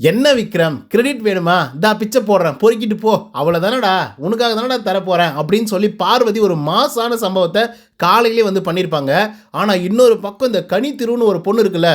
என்ன விக்ரம்? கிரெடிட் வேணுமா? இந்தா பிச்சை போடுறேன். பொறுக்கிட்டு போ. அவ்வளோதானடா உனக்காக தானடா தரப்போகிறேன் அப்படின்னு சொல்லி பார்வதி ஒரு மாசான சம்பவத்தை காலையிலே வந்து பண்ணியிருப்பாங்க ஆனால் இன்னொரு பக்கம் இந்த கனி திருன்னு ஒரு பொண்ணு இருக்குல்ல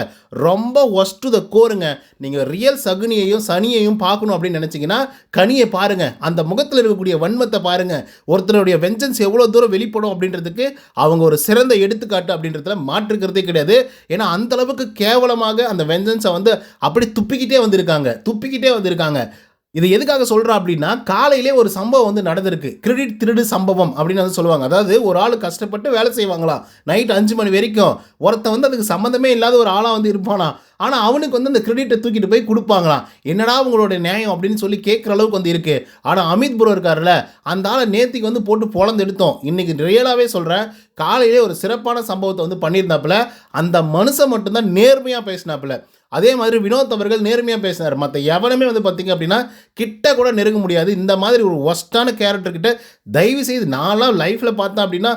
ரொம்ப ஒஸ்ட் த கோருங்க நீங்கள் ரியல் சகுனியையும் சனியையும் பார்க்கணும் அப்படின்னு நினச்சிங்கன்னா கனியை பாருங்கள் அந்த முகத்தில் இருக்கக்கூடிய வன்மத்தை பாருங்கள் ஒருத்தருடைய வெஞ்சன்ஸ் எவ்வளோ தூரம் வெளிப்படும் அப்படின்றதுக்கு அவங்க ஒரு சிறந்த எடுத்துக்காட்டு அப்படின்றதுல மாற்றுக்கிறதே கிடையாது. ஏன்னா அந்த அளவுக்கு கேவலமாக அந்த வெஞ்சன்ஸை வந்து அப்படி துப்பிக்கிட்டே வந்திருக்காங்க. துப்பிக்கிட்டே வந்திருக்காங்க. இது எதுக்காக சொல்கிறா அப்படின்னா காலையிலே ஒரு சம்பவம் வந்து நடந்திருக்கு. கிரெடிட் திருடு சம்பவம் அப்படின்னு வந்து சொல்லுவாங்க. அதாவது ஒரு ஆள் கஷ்டப்பட்டு வேலை செய்வாங்களாம். நைட் அஞ்சு மணி வரைக்கும். ஒருத்தன் வந்து அதுக்கு சம்மந்தமே இல்லாத ஒரு ஆளாக வந்து இருப்பானா? ஆனால் அவனுக்கு வந்து அந்த கிரெடிட்டை தூக்கிட்டு போய் கொடுப்பாங்களாம். என்னடா உங்களோட நியாயம் அப்படின்னு சொல்லி கேட்குற அளவுக்கு வந்து இருக்கு. ஆனால் அமித் புரோ இருக்கார்ல அந்த ஆளை நேத்திக்கு வந்து போட்டு பொழந்து எடுத்தோம். இன்றைக்கி ரியலாகவே சொல்கிறேன் காலையிலே ஒரு சிறப்பான சம்பவத்தை வந்து பண்ணியிருந்தாப்புல. அந்த மனுஷன் மட்டும்தான் நேர்மையாக பேசினாப்புல. அதே மாதிரி வினோத் அவர்கள் நேர்மையாக பேசினார். மற்ற எவனுமே வந்து பார்த்திங்க அப்படின்னா கிட்ட கூட நெருங்க முடியாது. இந்த மாதிரி ஒரு ஒஸ்ட்டான கேரக்டர்கிட்ட தயவு செய்து நான்லாம் லைஃப்பில் பார்த்தேன் அப்படின்னா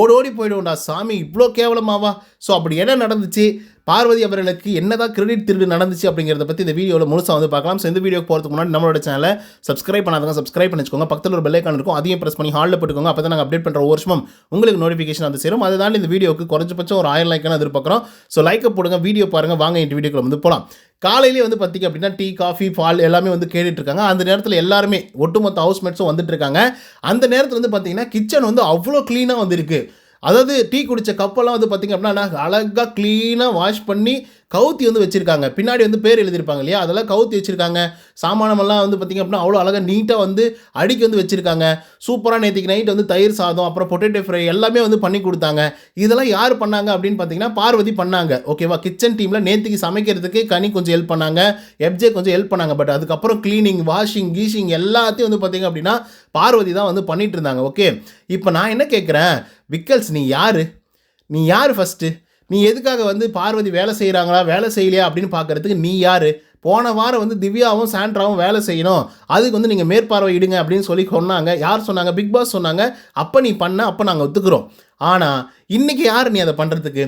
ஓடோடி போயிடுவோம்டா சாமி இவ்வளோ கேவலமாவா? ஸோ அப்படி என்ன நடந்துச்சு? பார்வதி அவர்களுக்கு என்னதான் கிரெடிட் திருடு நடந்துச்சு அப்படிங்கிறத பற்றி இந்த வீடியோவில் முழுசாக வந்து பார்க்கலாம். ஸோ இந்த வீடியோக்கு போகிறதுக்கு முன்னாடி நம்மளோட சேனலை சப்ஸ்கிரைப் பண்ணாதவங்க சப்ஸ்கிரைப் பண்ணிச்சுக்கோங்க பக்கத்தில் ஒரு பெல்லைக்கான் இருக்கும். அதையும் ப்ரெஸ் பண்ணி ஹாலில் போட்டுக்கோங்க. அப்போ தான் நாங்கள் அப்டேட் பண்ணுற ஒரு வருஷமும் உங்களுக்கு நோட்டிஃபிகேஷன் வந்து சேரும். அதை தாண்டி இந்த வீடியோக்கு குறைஞ்சபட்சம் ஒரு ஆயிரம் லைக்கான எதிர்பார்க்குறோம். ஸோ லைக்கை போடுங்க வீடியோ பாருங்கள் வாங்க இந்த வீடியோக்குள்ள வந்து போகலாம் காலையிலேயே வந்து பார்த்திங்க அப்படின்னா டீ காஃபி பால் எல்லாமே வந்து கேட்டுட்ருக்காங்க அந்த நேரத்தில் எல்லாருமே ஒட்டுமொத்த ஹவுஸ்மேட்ஸும் வந்துட்டு இருக்காங்க. அந்த நேரத்தில் வந்து பார்த்தீங்கன்னா கிச்சன் வந்து அவ்வளோ க்ளீனாக வந்திருக்கு. அதாவது டீ குடித்த கப்பெல்லாம் வந்து பார்த்திங்க அப்படின்னா அழகாக க்ளீனாக வாஷ் பண்ணி கவுத்தி வந்து வச்சுருக்காங்க. பின்னாடி வந்து பேர் எழுதியிருப்பாங்க இல்லையா? அதெல்லாம் கவுத்தி வச்சுருக்காங்க. சாமானமெல்லாம் வந்து பார்த்திங்க அப்படின்னா அவ்வளோ அழகாக நீட்டாக வந்து அடிக்கி வந்து வச்சுருக்காங்க. சூப்பராக நேற்றுக்கு நைட் வந்து தயிர் சாதம் அப்புறம் பொட்டேட்டோ ஃப்ரை எல்லாமே வந்து பண்ணி கொடுத்தாங்க. இதெல்லாம் யார் பண்ணாங்க அப்படின்னு பார்த்தீங்கன்னா பார்வதி பண்ணாங்க. ஓகேவா கிச்சன் டீமில் நேற்றுக்கு சமைக்கிறதுக்கு கனி கொஞ்சம் ஹெல்ப் பண்ணாங்க. எப்ஜே கொஞ்சம் ஹெல்ப் பண்ணாங்க. பட் அதுக்கப்புறம் க்ளீனிங் வாஷிங் கீஷிங் எல்லாத்தையும் வந்து பார்த்திங்க அப்படின்னா பார்வதி தான் வந்து பண்ணிகிட்டு இருந்தாங்க. ஓகே இப்போ நான் என்ன கேட்குறேன் விக்கல்ஸ் நீ யார்? நீ யார் ஃபஸ்ட்டு நீ எதுக்காக வந்து பார்வதி வேலை செய்கிறாங்களா வேலை செய்யலையா? அப்படின்னு பார்க்கறதுக்கு நீ யார்? போன வாரம் வந்து திவ்யாவும் சாண்ட்ராவும் வேலை செய்யணும். அதுக்கு வந்து நீங்கள் மேற்பார்வையிடுங்க அப்படின்னு சொல்லி சொன்னாங்க. யார் சொன்னாங்க? பிக் பாஸ் சொன்னாங்க. அப்போ நீ பண்ண அப்போ நாங்கள் ஒத்துக்கிறோம். ஆனால் இன்றைக்கி யார் நீ அதை பண்ணுறதுக்கு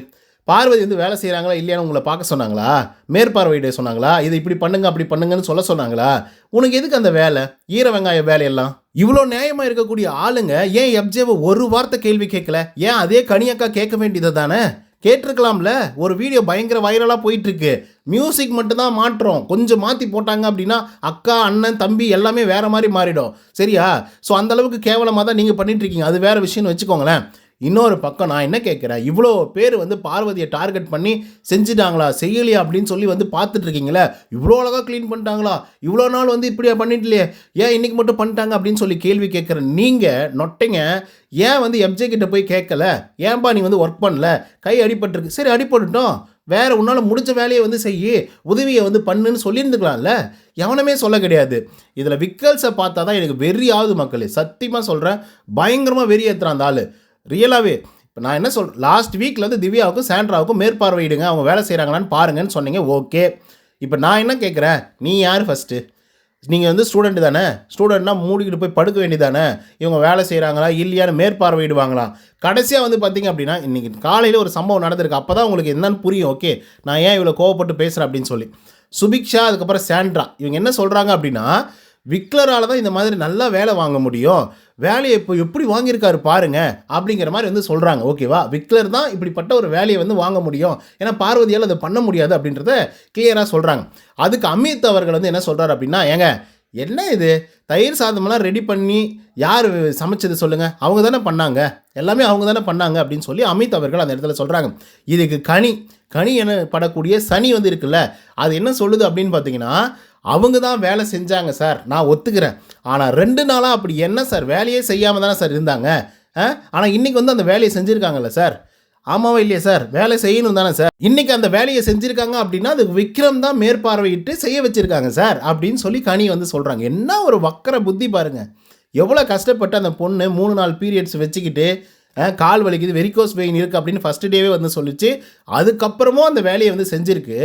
பார்வதி வந்து வேலை செய்கிறாங்களா இல்லையான்னு உங்களை பார்க்க சொன்னாங்களா? மேற்பார்வையிட சொன்னாங்களா? இதை இப்படி பண்ணுங்க அப்படி பண்ணுங்கன்னு சொல்ல சொன்னாங்களா? உனக்கு எதுக்கு அந்த வேலை? ஈர வெங்காய வேலையெல்லாம்? இவ்வளோ நியாயமாக இருக்கக்கூடிய ஆளுங்க ஏன் எப்ஜேவை ஒரு வார்த்தை கேள்வி கேட்கல? ஏன் அதே கனியக்கா கேட்க வேண்டியது தானே? கேட்டிருக்கலாம்ல ஒரு வீடியோ பயங்கர வைரலாக போயிட்டுருக்கு. மியூசிக் மட்டும்தான் மாற்றோம். கொஞ்சம் மாற்றி போட்டாங்க அப்படின்னா அக்கா அண்ணன் தம்பி எல்லாமே வேறு மாதிரி மாறிடும். சரியா? ஸோ அந்தளவுக்கு கேவலமாக தான் நீங்கள் பண்ணிகிட்ருக்கீங்க அது வேறு விஷயம்னு வச்சுக்கோங்களேன். இன்னொரு பக்கம் நான் என்ன கேட்குறேன்? இவ்வளோ பேர் வந்து பார்வதியை டார்கெட் பண்ணி செஞ்சுட்டாங்களா? செய்யலையா? அப்படின்னு சொல்லி வந்து பார்த்துட்ருக்கீங்களே இவ்வளோ அழகாக க்ளீன் பண்ணிட்டாங்களா? இவ்வளோ நாள் வந்து இப்படியா பண்ணிட்டுலையே ஏன் இன்றைக்கி மட்டும் பண்ணிட்டாங்க? அப்படின்னு சொல்லி கேள்வி கேட்குற நீங்கள் நொட்டைங்க ஏன் வந்து எப்ஜே கிட்ட போய் கேட்கல? ஏன்பா நீ வந்து ஒர்க் பண்ணல? கை அடிபட்டுருக்கு. சரி அடிபட்டுட்டோம். வேறு உன்னால் முடிஞ்ச வேலையை வந்து செய்யி உதவியை வந்து பண்ணுன்னு சொல்லியிருந்துக்கலாம்ல? எவனுமே சொல்ல கிடையாது. இதில் விக்கல்ஸை பார்த்தா தான் எனக்கு வெறி ஆகுது மக்களே. சத்தியமாக சொல்கிறேன் பயங்கரமாக வெறி ஏற்றுறான் அந்த ஆள். ரியலாகவே இப்போ நான் என்ன சொல் லாஸ்ட் வீக்கில் வந்து திவ்யாவுக்கும் சாண்ட்ராவுக்கும் மேற்பார்வையிடுங்க அவங்க வேலை செய்கிறாங்களான்னு பாருங்கன்னு சொன்னீங்க ஓகே இப்போ நான் என்ன கேட்குறேன் நீ யார் ஃபஸ்ட்டு நீங்கள் வந்து ஸ்டூடெண்ட் தானே? ஸ்டூடெண்ட்னா மூடிக்கிட்டு போய் படுக்க வேண்டியதானே இவங்க வேலை செய்கிறாங்களா இல்லையான்னு மேற்பார்வையிடுவாங்களா? கடைசியாக வந்து பார்த்தீங்க அப்படின்னா இன்றைக்கி காலையில் ஒரு சம்பவம் நடந்திருக்கு அப்போ தான் உங்களுக்கு என்னன்னு புரியும் ஓகே நான் ஏன் இவ்வளோ கோவப்பட்டு பேசுகிறேன் அப்படின்னு சொல்லி. சுபிக்ஷா அதுக்கப்புறம் சாண்ட்ரா இவங்க என்ன சொல்கிறாங்க அப்படின்னா விக்லரால் தான் இந்த மாதிரி நல்லா வேலை வாங்க முடியும். வேலையை இப்போ எப்படி வாங்கியிருக்காரு பாருங்க அப்படிங்கிற மாதிரி வந்து சொல்கிறாங்க ஓகேவா விக்லர் தான் இப்படிப்பட்ட ஒரு வேலையை வந்து வாங்க முடியும். ஏன்னா பார்வதியால் அதை பண்ண முடியாது அப்படின்றத கிளியராக சொல்கிறாங்க அதுக்கு அமித் அவர்கள் வந்து என்ன சொல்கிறார் அப்படின்னா ஏங்க என்ன இது? தயிர் சாதமெல்லாம் ரெடி பண்ணி யார் சமைச்சது சொல்லுங்கள் அவங்க தானே பண்ணாங்க. எல்லாமே அவங்க தானே பண்ணாங்க அப்படின்னு சொல்லி அமித் அவர்கள் அந்த இடத்துல சொல்கிறாங்க இதுக்கு கனி கனி என படக்கூடிய சனி வந்து இருக்குல்ல அது என்ன சொல்லுது அப்படின்னு பார்த்தீங்கன்னா அவங்க தான் வேலை செஞ்சாங்க சார் நான் ஒத்துக்கிறேன். ஆனால் ரெண்டு நாளாக அப்படி என்ன சார் வேலையே செய்யாமல் தானே சார் இருந்தாங்க? ஆனால் இன்றைக்கி வந்து அந்த வேலையை செஞ்சுருக்காங்கல்ல சார் ஆமாவா இல்லையா சார் வேலை செய்யணும் தானே சார் இன்றைக்கி அந்த வேலையை செஞ்சுருக்காங்க அப்படின்னா அது விக்ரம் தான் மேற்பார்வையிட்டு செய்ய வச்சுருக்காங்க சார் அப்படின்னு சொல்லி கனி வந்து சொல்கிறாங்க என்ன ஒரு வக்கர புத்தி பாருங்கள் எவ்வளோ கஷ்டப்பட்டு அந்த பொண்ணு மூணு நாள் பீரியட்ஸ் வச்சுக்கிட்டு கால் வலிக்குது வெரிகோஸ் வெயின் இருக்குது அப்படின்னு ஃபஸ்ட்டு டேவே வந்து சொல்லிச்சு. அதுக்கப்புறமும் அந்த வேலையை வந்து செஞ்சுருக்கு.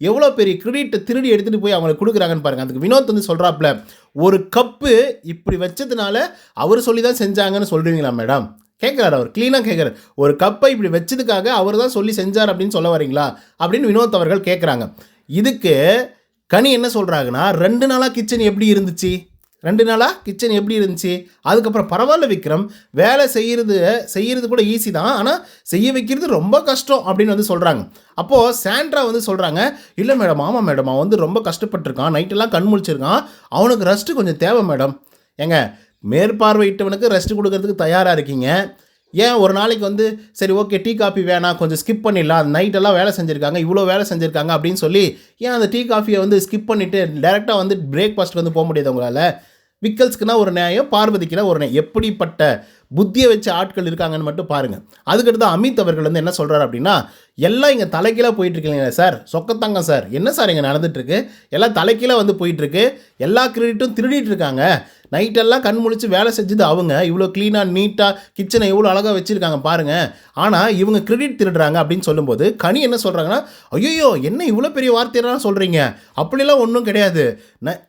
எவ்வளோ பெரிய கிரெடிட்டை திருடி எடுத்துகிட்டு போய் அவங்களுக்கு கொடுக்குறாங்கன்னு பாருங்க. அதுக்கு வினோத் வந்து சொல்கிறாப்புல ஒரு கப்பு இப்படி வச்சதுனால அவர் சொல்லி தான் செஞ்சாங்கன்னு சொல்கிறீங்களா மேடம் கேட்குறாரு அவர் க்ளீனாக கேட்குறாரு ஒரு கப்பை இப்படி வச்சதுக்காக அவர் தான் சொல்லி செஞ்சார் அப்படின்னு சொல்ல வரீங்களா? அப்படின்னு வினோத் அவர்கள் கேட்குறாங்க இதுக்கு கனி என்ன சொல்கிறாங்கன்னா ரெண்டு நாளாக கிச்சன் எப்படி இருந்துச்சு? ரெண்டு நாளாக கிச்சன் எப்படி இருந்துச்சு? அதுக்கப்புறம் பரவாயில்ல விக்ரம் வேலை செய்கிறது செய்கிறது கூட ஈஸி தான். ஆனால் செய்ய வைக்கிறது ரொம்ப கஷ்டம் அப்படின்னு வந்து சொல்கிறாங்க அப்போது சாண்ட்ரா வந்து சொல்கிறாங்க இல்லை மேடம் ஆமாம் மேடம் அவன் வந்து ரொம்ப கஷ்டப்பட்டிருக்கான். நைட்டெல்லாம் கண் முழிச்சிருக்கான். அவனுக்கு ரெஸ்ட்டு கொஞ்சம் தேவை மேடம். ஏங்க மேற்பார்வையிட்டவனுக்கு ரெஸ்ட் கொடுக்கறதுக்கு தயாராக இருக்கீங்க? ஏன் ஒரு நாளைக்கு வந்து சரி ஓகே டீ காஃபி வேணாம் கொஞ்சம் ஸ்கிப் பண்ணிடலாம். நைட்டெல்லாம் வேலை செஞ்சுருக்காங்க இவ்வளோ வேலை செஞ்சுருக்காங்க அப்படின்னு சொல்லி ஏன் அந்த டீ காஃபியை வந்து ஸ்கிப் பண்ணிவிட்டு டேரெக்டாக வந்து பிரேக்ஃபாஸ்ட்டுக்கு வந்து போக முடியாது உங்களால்? விக்கல்ஸ்க்குனா ஒரு நியாயம் பார்வதிக்குனா ஒரு நியாயம். எப்படிப்பட்ட புத்தியை வச்ச ஆட்கள் இருக்காங்கன்னு மட்டும் பாருங்கள் அதுக்கடுத்து அமித் அவர்கள் வந்து என்ன சொல்கிறாரு அப்படின்னா எல்லாம் இங்கே தலைக்கீழாக போயிட்டுருக்கீங்களே சார் சொக்கத்தாங்க சார். என்ன சார் இங்கே நடந்துகிட்ருக்கு எல்லாம் தலைக்கீழாக வந்து போயிட்டுருக்கு. எல்லா கிரெடிட்டும் திருடிட்டு இருக்காங்க நைட்டெல்லாம் கண் முழிச்சு வேலை செஞ்சது அவங்க. இவ்வளோ க்ளீனாக நீட்டாக கிச்சனை எவ்வளோ அழகாக வச்சுருக்காங்க பாருங்கள் ஆனால் இவங்க கிரெடிட் திருடுறாங்க அப்படின்னு சொல்லும்போது கனி என்ன சொல்கிறாங்கன்னா ஐயோ என்ன இவ்வளோ பெரிய வார்த்தையெல்லாம் சொல்கிறீங்க அப்படிலாம் ஒன்றும் கிடையாது.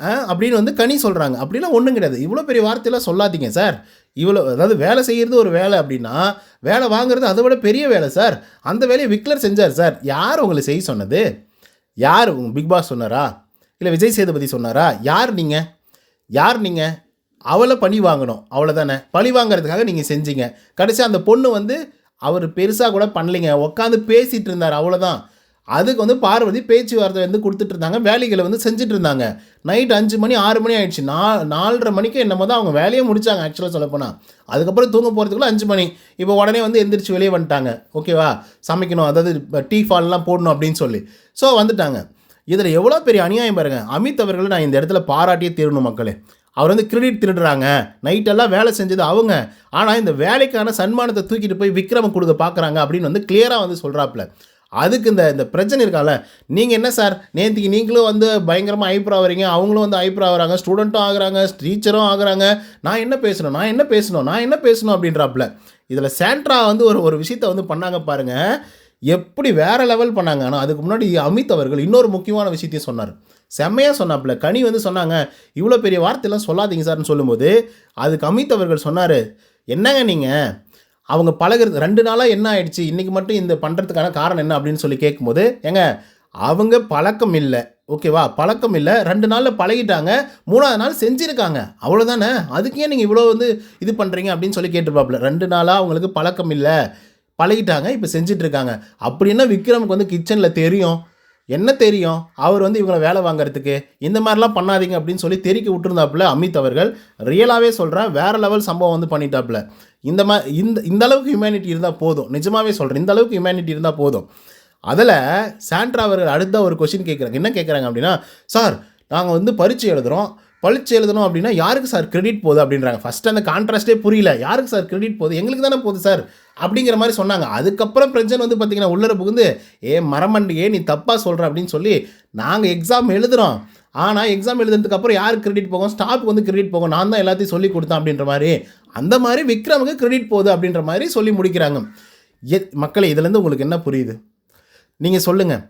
ஆ, அப்படின்னு வந்து கனி சொல்கிறாங்க அப்படிலாம் ஒன்றும் கிடையாது. இவ்வளோ பெரிய வார்த்தையெல்லாம் சொல்லாதீங்க சார். இவ்வளோ அதாவது வேலை செய்கிறது ஒரு வேலை அப்படின்னா வேலை வாங்குறது அதை விட பெரிய வேலை சார். அந்த வேலையை விக்லர் செஞ்சார் சார். யார் உங்களை செய்ய சொன்னது? யார் பிக் பாஸ் சொன்னாரா? இல்லை விஜய் சேதுபதி சொன்னாரா? யார் நீங்கள் யார் நீங்கள் அவளை பழி வாங்கணும் அவ்வளோதானே பழி வாங்குறதுக்காக நீங்கள் செஞ்சீங்க. கடைசி அந்த பொண்ணு வந்து அவர் பெருசாக கூட பண்ணலைங்க. உட்காந்து பேசிகிட்டு இருந்தார் அவ்வளோதான் அதுக்கு வந்து பார்வதி பேச்சுவார்த்தை வந்து கொடுத்துட்டு இருந்தாங்க வேலைகளை வந்து செஞ்சுட்டு இருந்தாங்க நைட் அஞ்சு மணி ஆறு மணி ஆயிடுச்சு. நா நாலரை மணிக்கு என்னமோ தான் அவங்க வேலையை முடிச்சாங்க ஆக்சுவலாக சொல்லப்போனால் அதுக்கப்புறம் தூங்க போகிறதுக்குள்ளே அஞ்சு மணி. இப்போ உடனே வந்து எந்திரிச்சு வெளியே வந்துட்டாங்க. ஓகேவா சமைக்கணும் அதாவது டீ ஃபால்லாம் போடணும் அப்படின்னு சொல்லி. ஸோ வந்துட்டாங்க. இதில் எவ்வளோ பெரிய அநியாயம் பாருங்க. அமித் அவர்களை நான் இந்த இடத்துல பாராட்டியே தீரணும் மக்களே. அவர் வந்து கிரெடிட் திருடுறாங்க. நைட்டெல்லாம் வேலை செஞ்சது அவங்க. ஆனால் இந்த வேலைக்கான சன்மானத்தை தூக்கிட்டு போய் விக்ரம கொடுக்க பார்க்குறாங்க அப்படின்னு வந்து கிளியராக வந்து சொல்கிறாப்புல அதுக்கு இந்த இந்த பிரச்சனை இருக்கால? நீங்கள் என்ன சார்? நேற்றுக்கு நீங்களும் வந்து பயங்கரமாக ஐப்ரோ வரீங்க அவங்களும் வந்து ஐப்ரோ ஆகிறாங்க. ஸ்டூடெண்ட்டும் ஆகுறாங்க. டீச்சரும் ஆகுறாங்க. நான் என்ன பேசணும்? நான் என்ன பேசணும்? நான் என்ன பேசணும்? அப்படின்றாப்புல. இதில் சேண்ட்ரா வந்து ஒரு ஒரு விஷயத்தை வந்து பண்ணாங்க பாருங்கள் எப்படி வேற லெவல் பண்ணாங்க? ஆனால் அதுக்கு முன்னாடி அமித் அவர்கள் இன்னொரு முக்கியமான விஷயத்தையும் சொன்னார். செம்மையாக சொன்னாப்புல. கனி வந்து சொன்னாங்க இவ்வளோ பெரிய வார்த்தையெல்லாம் சொல்லாதீங்க சார்னு சொல்லும்போது அதுக்கு அமித் அவர்கள் சொன்னார் என்னங்க நீங்கள் அவங்க பழகுறது ரெண்டு நாளாக என்ன ஆயிடுச்சு? இன்றைக்கி மட்டும் இந்த பண்ணுறதுக்கான காரணம் என்ன அப்படின்னு சொல்லி கேட்கும்போது ஏங்க அவங்க பழக்கம் இல்லை. ஓகேவா பழக்கம் இல்லை. ரெண்டு நாளில் பழகிட்டாங்க. மூணாவது நாள் செஞ்சுருக்காங்க. அவ்வளோதானே அதுக்கு ஏன் நீங்கள் இவ்வளோ வந்து இது பண்ணுறீங்க அப்படின்னு சொல்லி கேட்டுருப்பாப்புல. ரெண்டு நாளாக அவங்களுக்கு பழக்கம் இல்லை. பழகிட்டாங்க. இப்போ செஞ்சிட்ருக்காங்க. அப்படின்னா விக்ரமுக்கு வந்து கிச்சனில் தெரியும்? என்ன தெரியும்? அவர் வந்து இவங்களை வேலை வாங்குறதுக்கு இந்த மாதிரிலாம் பண்ணாதீங்க அப்படின்னு சொல்லி தெரிக்க விட்டுருந்தாப்புல அமித் அவர்கள். ரியலாகவே சொல்கிறேன் வேறு லெவல் சம்பவம் வந்து பண்ணிட்டாப்புல. இந்த மா இந்த இந்த அளவுக்கு ஹியூமனிட்டி இருந்தால் போதும். நிஜமாவே சொல்கிறேன் இந்த அளவுக்கு ஹியூமனிட்டி இருந்தால் போதும். அதில் சாண்ட்ரா அவர்கள் அடுத்த ஒரு கொஷின் கேட்குறாங்க என்ன கேட்குறாங்க அப்படின்னா சார் நாங்கள் வந்து பரீட்சை எழுதுகிறோம் பரீட்சை எழுதணும் அப்படின்னா யாருக்கு சார் கிரெடிட் போகுது? அப்படின்றாங்க. ஃபஸ்ட்டு அந்த கான்ட்ராஸ்டே புரியல. யாருக்கு சார் கிரெடிட் போகுது? எங்களுக்கு தானே போகுது சார். அப்படிங்கிற மாதிரி சொன்னாங்க. அதுக்கப்புறம் பிரச்சனை வந்து பார்த்தீங்கன்னா உள்ளர புகுந்து ஏ மரமண்டியே நீ தப்பாக சொல்கிற அப்படின்னு சொல்லி நாங்கள் எக்ஸாம் எழுதுகிறோம் ஆனால் எக்ஸாம் எழுதுறதுக்கு அப்புறம் யாருக்கு கிரெடிட் போகும்? ஸ்டாஃப் வந்து கிரெடிட் போகும். நான் தான் எல்லாத்தையும் சொல்லி கொடுத்தேன். அப்படின்ற மாதிரி அந்த மாதிரி விக்ரமுக்கு கிரெடிட் போகுது அப்படின்ற மாதிரி சொல்லி முடிக்கிறாங்க. எ மக்களை இதுலேருந்து உங்களுக்கு என்ன புரியுது? நீங்கள் சொல்லுங்கள்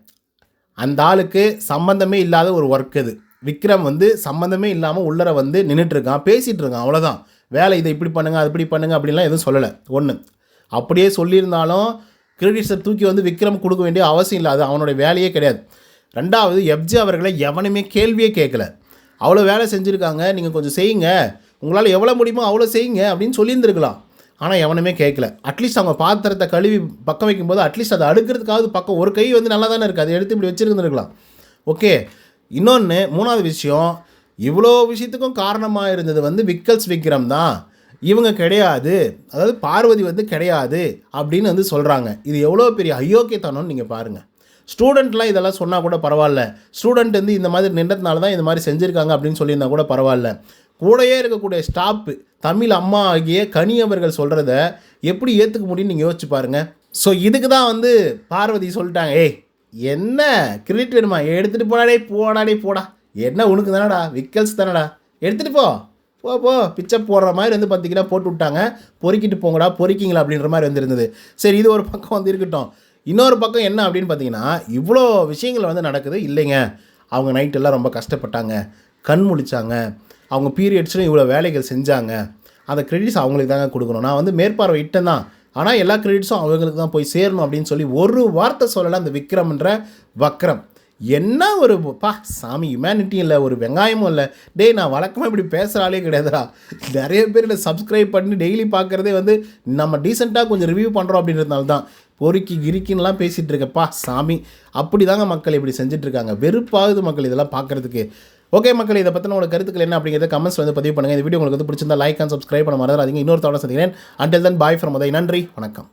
அந்த ஆளுக்கு சம்மந்தமே இல்லாத ஒரு ஒர்க் இது. விக்ரம் வந்து சம்மந்தமே இல்லாமல் உள்ளர வந்து நின்றுட்டுருக்கான் பேசிகிட்டு இருக்கான் அவ்வளோதான் வேலை இதை இப்படி பண்ணுங்க அது இப்படி பண்ணுங்கள் அப்படின்லாம் எதுவும் சொல்லலை. ஒன்று அப்படியே சொல்லியிருந்தாலும் கிரெடிட்ஸை தூக்கி வந்து விக்ரம் கொடுக்க வேண்டிய அவசியம் இல்லை. அது அவனுடைய வேலையே கிடையாது. ரெண்டாவது எப்ஜி அவர்களை எவனுமே கேள்வியே கேட்கல. அவ்வளோ வேலை செஞ்சுருக்காங்க. நீங்கள் கொஞ்சம் செய்யுங்க. உங்களால் எவ்வளோ முடியுமோ அவ்வளோ செய்யுங்க அப்படின்னு சொல்லியிருந்துருக்கலாம். ஆனால் எவனுமே கேட்கல அட்லீஸ்ட் அவங்க பாத்திரத்தை கழுவி பக்கம் வைக்கும்போது அட்லீஸ்ட் அதை அடுக்கிறதுக்காவது பக்கம் ஒரு கை வந்து நல்லா தானே இருக்குது அதை எடுத்து இப்படி வச்சுருந்துருக்கலாம். ஓகே இன்னொன்று மூணாவது விஷயம் இவ்வளோ விஷயத்துக்கும் காரணமாக இருந்தது வந்து விக்கல்ஸ் விக்ரம் தான். இவங்க கிடையாது. அதாவது பார்வதி வந்து கிடையாது அப்படின்னு வந்து சொல்கிறாங்க இது எவ்வளோ பெரிய அயோக்கியத்தனம்னு நீங்கள் பாருங்கள் ஸ்டூடெண்ட்லாம் இதெல்லாம் சொன்னால் கூட பரவாயில்ல. ஸ்டூடெண்ட் வந்து இந்த மாதிரி நின்றதுனால தான் இந்த மாதிரி செஞ்சுருக்காங்க அப்படின்னு சொல்லியிருந்தா கூட பரவாயில்ல. கூடயே இருக்கக்கூடிய ஸ்டாப்பு தமிழ் அம்மா ஆகிய கனி அவர்கள் சொல்கிறத எப்படி ஏற்றுக்க முடியும்னு நீங்கள் யோசிச்சு பாருங்கள் ஸோ இதுக்கு தான் வந்து பார்வதி சொல்லிட்டாங்க ஏய் என்ன கிரெடிட் வேணுமா? எடுத்துகிட்டு போனாடே போடாடே போடா. என்ன உனக்கு தானடா? விக்கல்ஸ் தானடா? எடுத்துகிட்டு போ. போ போ. பிச்சை போடுற மாதிரி வந்து பார்த்தீங்கன்னா போட்டு விட்டாங்க. பொறுக்கிட்டு போங்கடா. பொறுக்கிங்களா? அப்படின்ற மாதிரி வந்துருந்தது. சரி இது ஒரு பக்கம் வந்து இருக்கட்டும். இன்னொரு பக்கம் என்ன அப்படின்னு பார்த்தீங்கன்னா இவ்வளோ விஷயங்கள் வந்து நடக்குது. இல்லைங்க. அவங்க நைட்டெல்லாம் ரொம்ப கஷ்டப்பட்டாங்க. கண் முழிச்சாங்க. அவங்க பீரியட்ஸ்லையும் இவ்வளோ வேலைகள் செஞ்சாங்க. அந்த கிரெடிட்ஸ் அவங்களுக்கு தாங்க கொடுக்கணும். நான் வந்து மேற்பார்வை இட்டேன் தான். ஆனால் எல்லா கிரெடிட்ஸும் அவங்களுக்கு தான் போய் சேரணும் அப்படின்னு சொல்லி ஒரு வார்த்தை சொல்லலை அந்த விக்ரம்ன்ற வக்ரம். என்ன ஒரு பா சாமி ஹியூமனிட்டி இல்லை ஒரு வெங்காயமும் இல்லை. டேய் நான் வழக்கமாக இப்படி பேசுகிறாலே கிடையாதுடா. நிறைய பேர் இதை சப்ஸ்கிரைப் பண்ணி டெய்லி பார்க்குறதே வந்து நம்ம டீசெண்டாக கொஞ்சம் ரிவ்யூ பண்ணுறோம் அப்படின்றதுனால தான். பொறுக்கி கிரிக்கின்லாம் பேசிகிட்டு இருக்கப்பா சாமி. அப்படி தாங்க மக்கள் இப்படி செஞ்சிட்ருக்காங்க வெறுப்பாகுது மக்கள் இதெல்லாம் பார்க்குறதுக்கு ஓகே மக்கள் இதை பற்றின உங்களோட கருத்துக்கள் என்ன அப்படிங்கிறத கமெண்ட்ஸ் வந்து பதிவு பண்ணுங்கள் இந்த வீடியோ உங்களுக்கு வந்து பிடிச்சிருந்தா லைக் அண்ட் சப்ஸ்கிரைப் பண்ண மறந்துடாதீங்க. இன்னொரு தவிர சந்திக்கிறேன். Until then bye from Uday நன்றி வணக்கம்.